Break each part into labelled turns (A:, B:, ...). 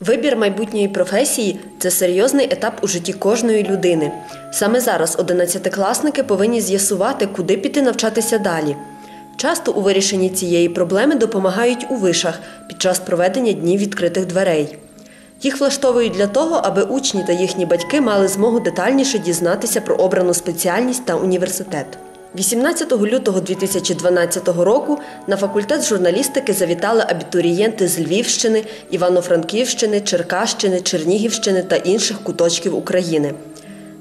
A: Вибір майбутньої професії це серйозний етап у житті кожної людини. Саме зараз одинадцятикласники повинні з'ясувати, куди піти навчатися далі. Часто у вирішенні цієї проблеми допомагають у вишах під час проведення днів відкритих дверей. Їх влаштовують для того, аби учні та їхні батьки мали змогу детальніше дізнатися про обрану спеціальність та університет. 18 лютого 2012 року на факультет журналістики завітали абітурієнти з Львівщини, Івано-Франківщини, Черкащини, Чернігівщини та інших куточків України.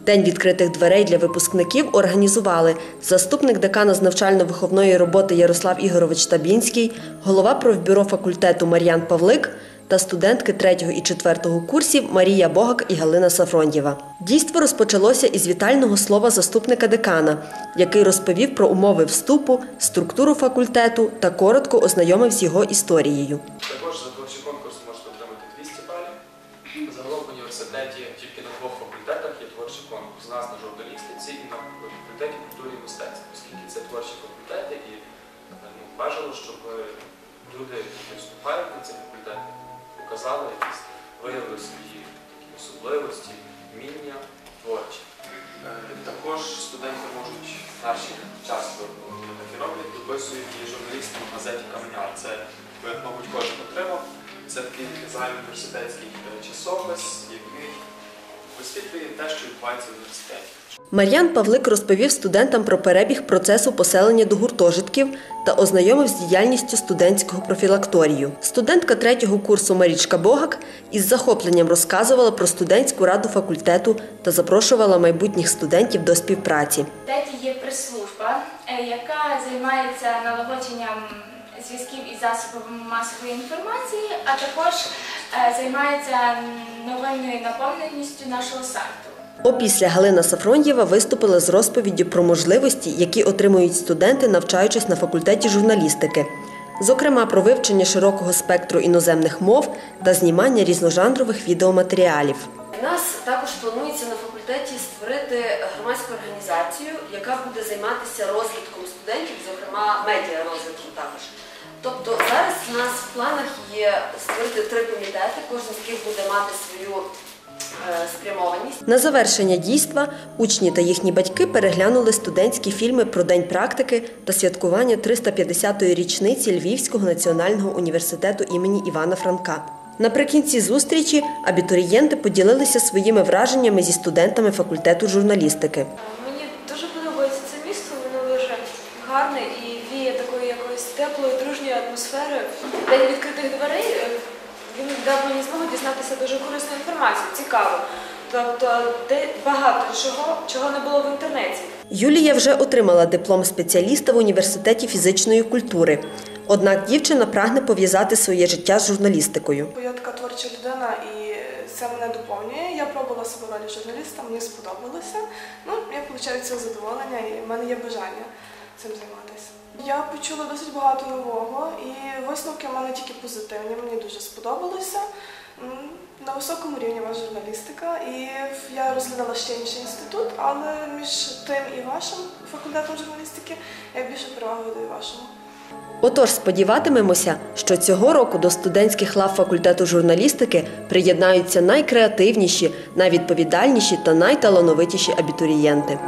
A: День відкритих дверей для випускників організували заступник декана з навчально-виховної роботи Ярослав Ігорович Табінський, голова профбюро факультету Мар'ян Павлик та студентки 3 і 4 курсів Марія Богак і Галина Сафронтєва. Дійство розпочалося із вітального слова заступника декана, який розповів про умови вступу, структуру факультету та коротко ознайомив з його історією.
B: Також за творчий конкурс можете отримати 200 балів. Загалом в університеті тільки на двох факультетах є творчий конкурс. У нас на журналістиці і на факультеті культури і мистецтв, оскільки це творчі факультети, і ну, бажано, щоб люди, які вступають на ці факультети, показали якісь, виявили свої такі особливості, вміння творчі. Е, Також студенти можуть наші часто такі так і роблять, дописують і журналістам в газеті Каменяр. Це мабуть, кожен отримав. Це такий дизайн університетський часопис, який висвітлює те, що відбувається в університеті.
A: Мар'ян Павлик розповів студентам про перебіг процесу поселення до гуртожитків та ознайомив з діяльністю студентського профілакторію. Студентка третього курсу Марічка Богак із захопленням розказувала про студентську раду факультету та запрошувала майбутніх студентів до співпраці.
C: В є прес-служба, е, яка займається налагодженням зв'язків із засобами масової інформації, а також займається новинною наповненістю нашого сайту.
A: Опісля Галина Сафронєва виступила з розповіддю про можливості, які отримують студенти, навчаючись на факультеті журналістики. Зокрема, про вивчення широкого спектру іноземних мов та знімання різножанрових відеоматеріалів. У нас також планується на факультеті створити громадську організацію, яка буде займатися розвитком студентів, зокрема медіа розвитком також. Тобто зараз у нас в планах є створити три комітети, кожен з яких буде мати свою е, спрямованість. На завершення дійства учні та їхні батьки переглянули студентські фільми про День практики та святкування 350-ї річниці Львівського національного університету імені Івана Франка. Наприкінці зустрічі абітурієнти поділилися своїми враженнями зі студентами факультету журналістики.
D: Мені дуже подобається це місто, воно дуже гарне і віє такою якоюсь теплою, дружньою атмосферою. День відкритих дверей е, він дав мені змогу дізнатися дуже корисну інформацію, цікаву. Тобто, де багато чого, чого не було в інтернеті.
A: Юлія вже отримала диплом спеціаліста в університеті фізичної культури. Однак дівчина прагне пов'язати своє життя з журналістикою.
E: Бо я така творча людина і це мене доповнює. Я пробувала себе ролі журналіста, мені сподобалося. Ну, я получаю це задоволення і в мене є бажання цим займатися. Я почула досить багато нового і висновки в мене тільки позитивні. Мені дуже сподобалося. На високому рівні вас журналістика, і я розглядала ще інший інститут, але між тим і вашим факультетом журналістики я більше перевагу даю вашому.
A: Отож, сподіватимемося, що цього року до студентських лав факультету журналістики приєднаються найкреативніші, найвідповідальніші та найталановитіші абітурієнти.